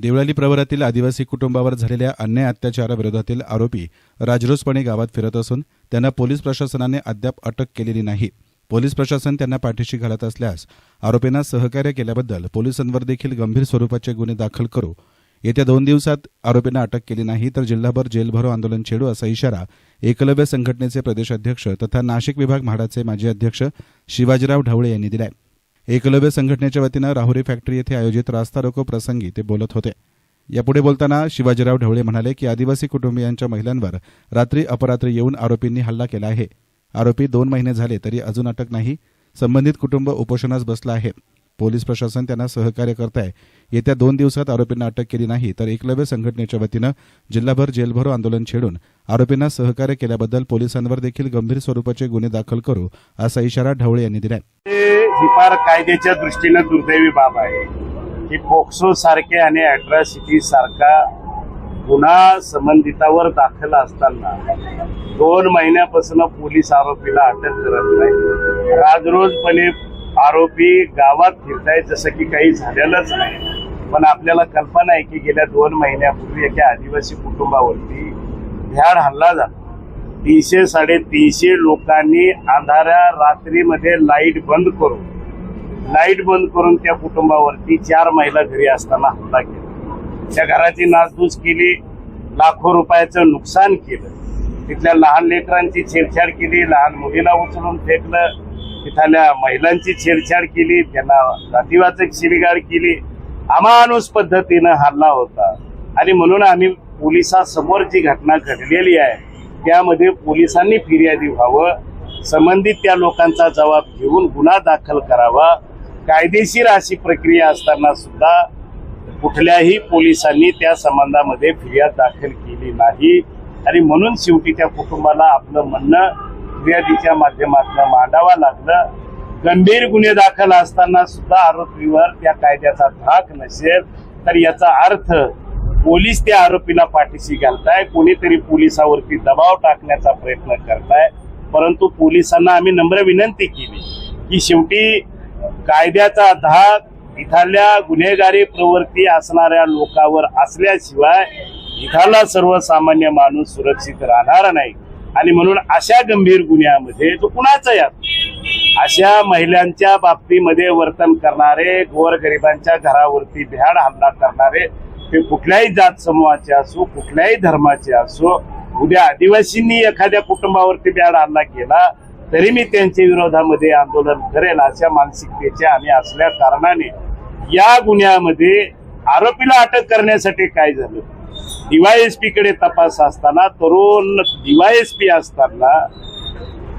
देवळाली प्रवरातील आदिवासी कुटुंबावर झालेल्या अन्याय अत्याचाराविरोधातील आरोपी राजरोसपणे गावात फिरत असून त्यांना पोलीस प्रशासनाने अद्याप अटक केलेली नाही. पोलीस प्रशासन त्यांना पाठीशी घालत असल्यास आरोपींना सहकार्य केल्याबद्दल पोलिसांवर देखील गंभीर स्वरूपाचे गुन्हे दाखल करू. येत्या दोन दिवसात आरोपींना अटक केली नाही तर जिल्हाभर जेलभरो आंदोलन छेडू असा इशारा एकलव्य संघटनेचे प्रदेशाध्यक्ष तथा नाशिक विभाग म्हाडाचे माजी अध्यक्ष शिवाजीराव ढवळे यांनी दिलाय. एकलव्य संघटनेच्या वतीनं राहुरी फॅक्टरी येथे आयोजित रास्ता रोको प्रसंगी ते बोलत होते. यापुढे बोलताना शिवाजीराव ढवळे म्हणाले की आदिवासी कुटुंबियांच्या महिलांवर रात्री अपरात्री येऊन आरोपींनी हल्ला केला आहे. आरोपी दोन महिने झाले तरी अजून अटक नाही. संबंधित कुटुंब उपोषणास बसलं आहे. पोलीस प्रशासन त्यांना सहकार्य करत आहे येत्या दोन दिवसात आरोपींना अटक केली नाही तर एकलव्य संघटनेच्या वतीनं जिल्हाभर जेलभरो आंदोलन छेडून आरोपींना सहकार्य केल्याबद्दल पोलिसांवर देखील गंभीर स्वरूपाचे गुन्हे दाखल करू असा इशारा ढवळे यांनी दिलाय. ही फार कायद्याच्या दृष्टीनं दुर्दैवी बाब आहे. की पोक्सो सारखे आणि अॅट्रॉसिटी सारखा गुन्हा संबंधितावर दाखल असताना दोन महिन्यापासून पोलीस आरोपीला अटक करत नाही. राजरोजपणे आरोपी गावात फिरताय जसं की काही झालेलंच नाही. पण आपल्याला कल्पना आहे की गेल्या दोन महिन्यापूर्वी एका आदिवासी कुटुंबावरती भ्याड हल्ला झाला. तीनशे साडेतीनशे लोकांनी अंधाऱ्या रात्रीमध्ये लाइट बंद करून लाइट बंद करून त्या कुटुंबावरती चार महिला घरी असताना हल्ला केला. त्या घराची नासधूस केली लाखो रुपयाचं नुकसान केलं. तिथल्या लहान लेकरांची छेडछाड केली लहान मुलीला उचलून फेकलं तिथल्या महिलांची छेडछाड केली त्यांना जातीवाचक शिवीगाळ केली. अमानुष पद्धतीनं हल्ला होता. आणि म्हणून आम्ही पोलिसासमोर जी घटना घडलेली आहे त्यामध्ये पोलिसांनी फिर्यादी व्हावं संबंधित त्या लोकांचा जबाब घेऊन गुन्हा दाखल करावा कायदेशीर अशी प्रक्रिया असताना सुद्धा कुठल्याही पोलिसांनी त्या संबंधामध्ये फिर्याद दाखल केली नाही. आणि म्हणून शेवटी त्या कुटुंबाला आपलं म्हणणं फिर्यादीच्या माध्यमातून मांडावं लागलं. गंभीर गुन्हे दाखल असताना सुद्धा आरोपीवर त्या कायद्याचा धाक नसेल तर याचा अर्थ पोलीस त्या आरोपीला पाठीशी घालताय. कोणीतरी पोलिसावरती दबाव टाकण्याचा प्रयत्न करताय. परंतु पोलिसांना आम्ही नम्र विनंती केली की शेवटी कायद्याचा धाक इथल्या गुन्हेगारी प्रवृत्ती असणाऱ्या लोकांवर असल्याशिवाय इथला सर्वसामान्य माणूस सुरक्षित राहणार नाही. आणि म्हणून अशा गंभीर गुन्ह्यामध्ये तो कुणाचा यात? अशा महिलांच्या बाबतीमध्ये वर्तन करणारे गोरगरिबांच्या घरावरती भ्याड हल्ला करणारे ते कुठल्याही जात समूहाचे असो कुठल्याही धर्माचे असो उद्या आदिवासींनी एखाद्या कुटुंबावरती बॅड हल्ला केला तरी मी त्यांच्या विरोधामध्ये आंदोलन करेल अशा मानसिकतेचे आम्ही असल्या कारणाने या गुन्ह्यामध्ये आरोपीला अटक करण्यासाठी काय झालं? डीवायएसपी कडे तपास असताना तरुण डीवायएसपी असताना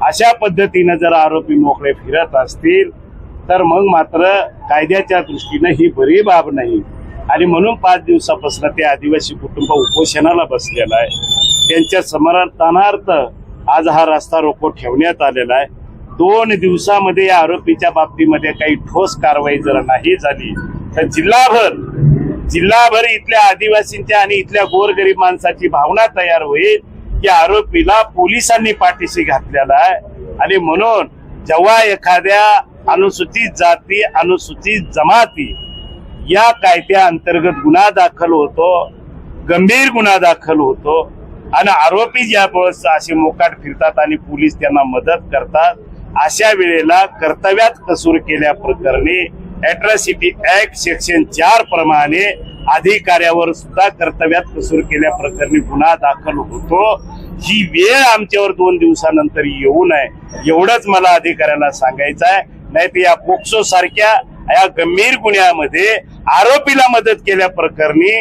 अशा पद्धतीनं जर आरोपी मोकळे फिरत असतील तर मग मात्र कायद्याच्या दृष्टीनं ही बरी बाब नाही. आणि म्हणून पाच दिवसापासून ते आदिवासी कुटुंब उपोषणाला बसलेलं आहे. त्यांच्या समर्थनार्थ आज हा रस्ता रोको ठेवण्यात आलेला आहे. दोन दिवसामध्ये या आरोपीच्या बाबतीमध्ये काही ठोस कारवाई जर नाही झाली तर जिल्हाभर जिल्हाभर इथल्या आदिवासींच्या आणि इथल्या गोरगरीब माणसाची भावना तयार होईल की आरोपीला पोलिसांनी पाठीशी घातलेला आहे. आणि म्हणून जेव्हा एखाद्या अनुसूचित जाती अनुसूचित जमाती या कायद्या अंतर्गत गुन्हा दाखल होतो गंभीर गुन्हा दाखल होतो आणि आरोपी ज्या वेळेस असे मोकाट फिरतात आणि पोलीस त्यांना मदत करतात अशा वेळेला कर्तव्यात कसूर केल्या प्रकरणी अॅट्रॉसिटी ऍक्ट सेक्शन चार प्रमाणे अधिकाऱ्यावर सुद्धा कर्तव्यात कसूर केल्या प्रकरणी गुन्हा दाखल होतो. ही वेळ आमच्यावर दोन दिवसानंतर येऊ नये एवढंच मला अधिकाऱ्याला सांगायचं आहे. नाही तर या पोक्सो सारख्या या गंभीर गुन्ह्यामध्ये आरोपीला मदत केल्या प्रकरणी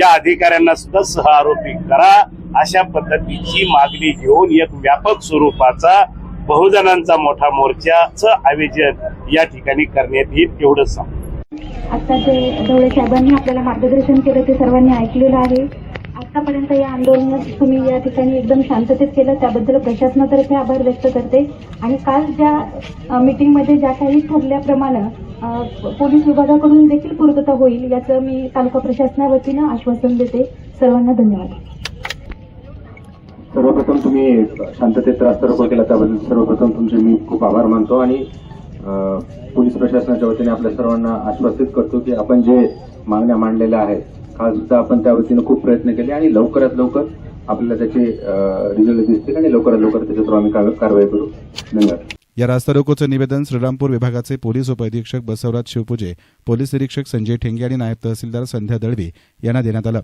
या अधिकाऱ्यांना सुद्धा सह आरोपी करा अशा पद्धतीची मागणी घेऊन एक व्यापक स्वरूपाचा बहुजनांचा मोठा मोर्चाचं आयोजन या ठिकाणी करण्यात येईल एवढंच सांगतो. आता जे ढवळे साहेबांनी आपल्याला मार्गदर्शन केलं ते सर्वांनी ऐकलेलं आहे. आतापर्यंत या आंदोलनात तुम्ही या ठिकाणी एकदम शांततेत केलं त्याबद्दल प्रशासनातर्फे आभार व्यक्त करते. आणि काल ज्या मीटिंगमध्ये ज्या काही ठरल्याप्रमाणे पोलीस विभागाकडून देखील पूर्तता होईल याचं मी तालुका प्रशासनावतीनं आश्वासन देते. सर्वांना धन्यवाद. सर्वप्रथम तुम्ही शांततेत रास्ता केला त्याबद्दल सर्वप्रथम तुमचे मी खूप आभार मानतो आणि पोलीस प्रशासनाच्या वतीने आपल्या सर्वांना आश्वासित करतो की आपण जे मागण्या मांडलेल्या आहेत काल सुद्धा आपण त्या वतीनं खूप प्रयत्न केले आणि लवकरात लवकर आपल्याला त्याचे रिझल्ट दिसतील आणि लवकरात लवकर त्याच्यावर आम्ही कारवाई करू. धन्यवाद. या रास्ता रोकोचं निवेदन श्रीरामपूर विभागाचे पोलीस उपअधीक्षक बसवराज शिवपूजे पोलीस निरीक्षक संजय ठेंगे आणि नायब तहसीलदार संध्या दळवी यांना देण्यात आलं.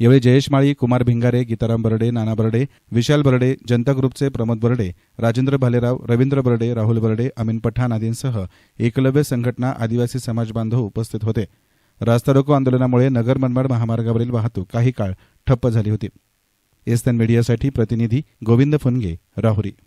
यावेळी जयेश माळी कुमार भिंगारे गीताराम बर्डे नाना बर्डे विशाल बर्डे जनता ग्रुपचे प्रमोद बर्डे राजेंद्र भालेराव रवींद्र बर्डे राहुल बर्डे अमीन पठाण आदींसह एकलव्य संघटना आदिवासी समाज बांधव उपस्थित होते. रास्ता रोको आंदोलनामुळे नगर मनमाड महामार्गावरील वाहतूक काही काळ ठप्प झाली होती. एसएन मीडियासाठी प्रतिनिधी गोविंद फुनगे राहुरी.